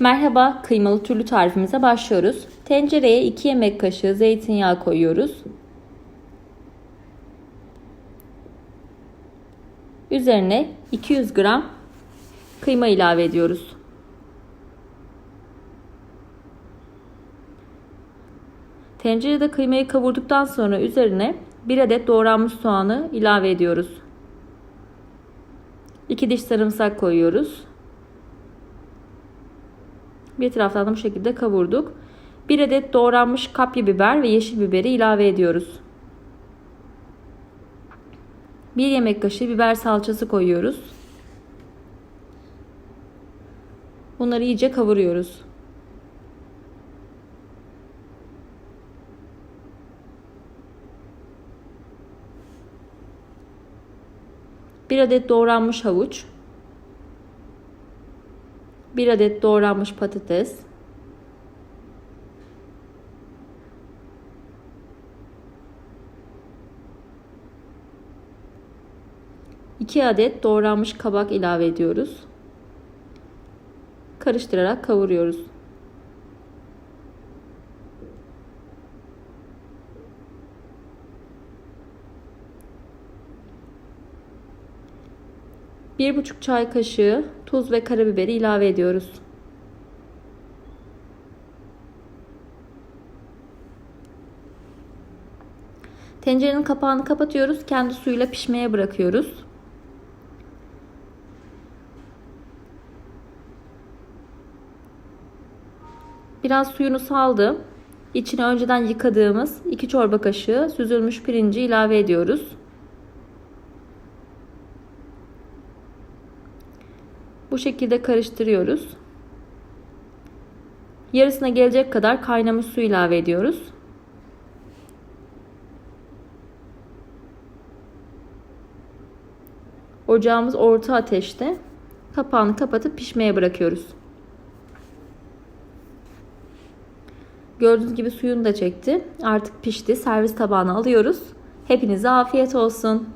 Merhaba, kıymalı türlü tarifimize başlıyoruz. Tencereye 2 yemek kaşığı zeytinyağı koyuyoruz. Üzerine 200 gram kıyma ilave ediyoruz. Tencerede kıymayı kavurduktan sonra üzerine 1 adet doğranmış soğanı ilave ediyoruz. 2 diş sarımsak koyuyoruz. Bir taraftan da bu şekilde kavurduk. 1 adet doğranmış kapya biber ve yeşil biberi ilave ediyoruz. 1 yemek kaşığı biber salçası koyuyoruz. Bunları iyice kavuruyoruz. Bir adet doğranmış havuç, 1 adet doğranmış patates, iki adet doğranmış kabak ilave ediyoruz. Karıştırarak kavuruyoruz. Bir buçuk çay kaşığı tuz ve karabiberi ilave ediyoruz. Tencerenin kapağını kapatıyoruz. Kendi suyuyla pişmeye bırakıyoruz. Biraz suyunu saldı. İçine önceden yıkadığımız 2 çorba kaşığı süzülmüş pirinci ilave ediyoruz. Bu şekilde karıştırıyoruz. Yarısına gelecek kadar kaynamış su ilave ediyoruz. Ocağımız orta ateşte. Kapağını kapatıp pişmeye bırakıyoruz. Gördüğünüz gibi suyunu da çekti. Artık pişti. Servis tabağına alıyoruz. Hepinize afiyet olsun.